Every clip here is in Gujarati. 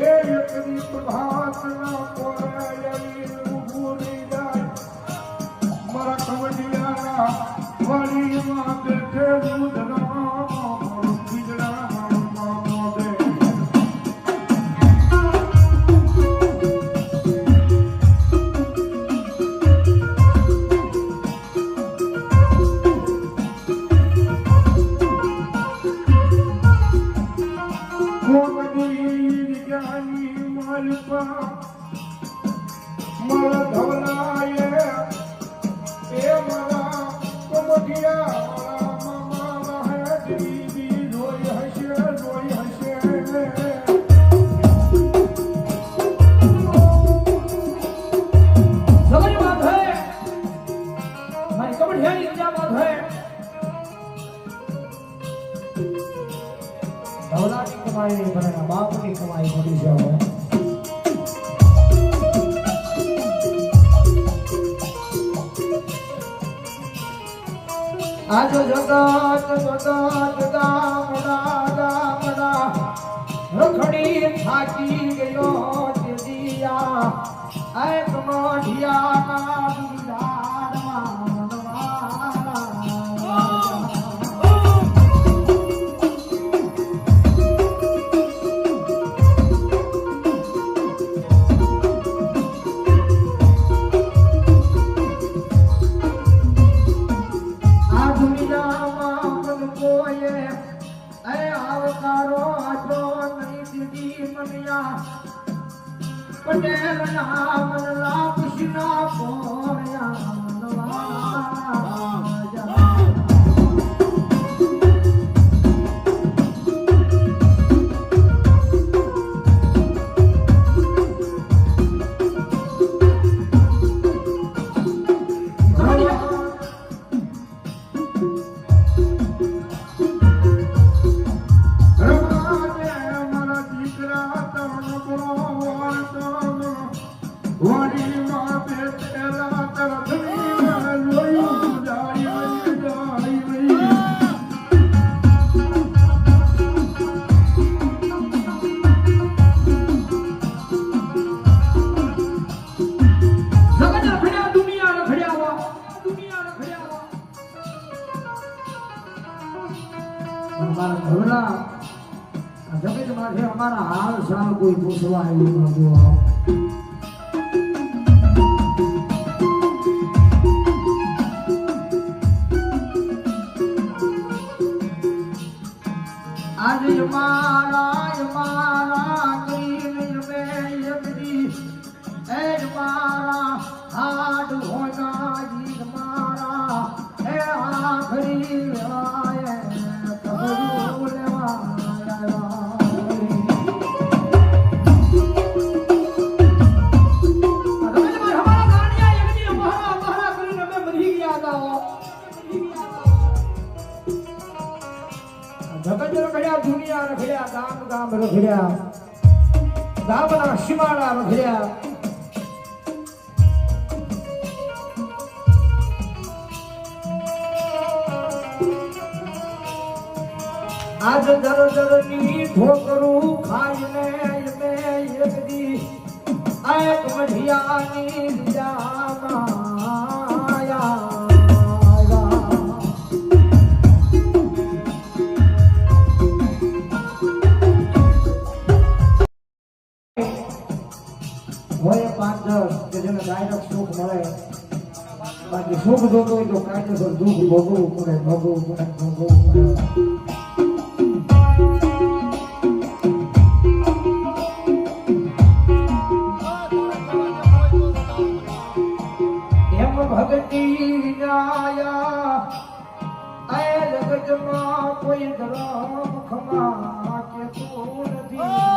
Yeah. રખડી થાકી ગયો દિયા એક મોઢિયા ના જગતમાં માટે અમારા હાલ સાલ કોઈ પૂછવા આવ્યું નથી ગામ ગામના સીમાડા વધ્યા આજ દર દરની ઠોકરું ખાઈને એક દી એક મઢિયાની સુખ જોતો હોય તો દુઃખ ભોગવવું પડે ભોગવવું પડે ભોગવવું પડે ભક્તિ નાયા એ જગતમાં કોઈ ધર્મ ખમા કે તું નથી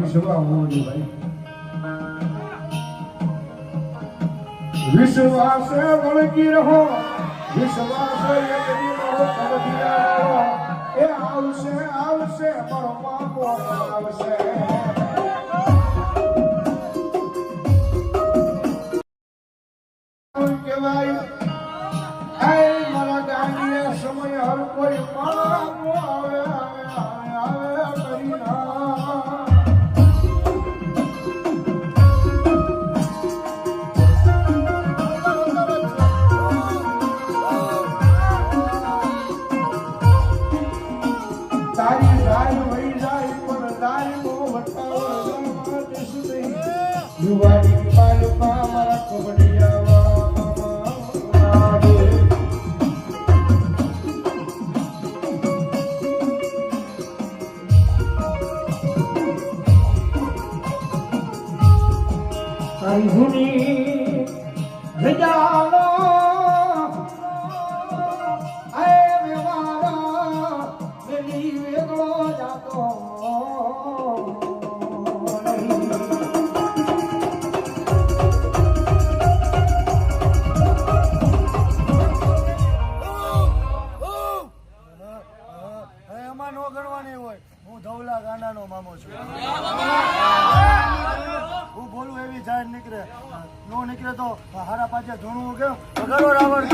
વિશ્વ એ આવશે આવશે મારો પાપો Hari Huni હું બોલું એવી જાહેર નીકળે. નો નીકળે તો હારા પાછે ધૂણવું કેમ? વગરો રાવણ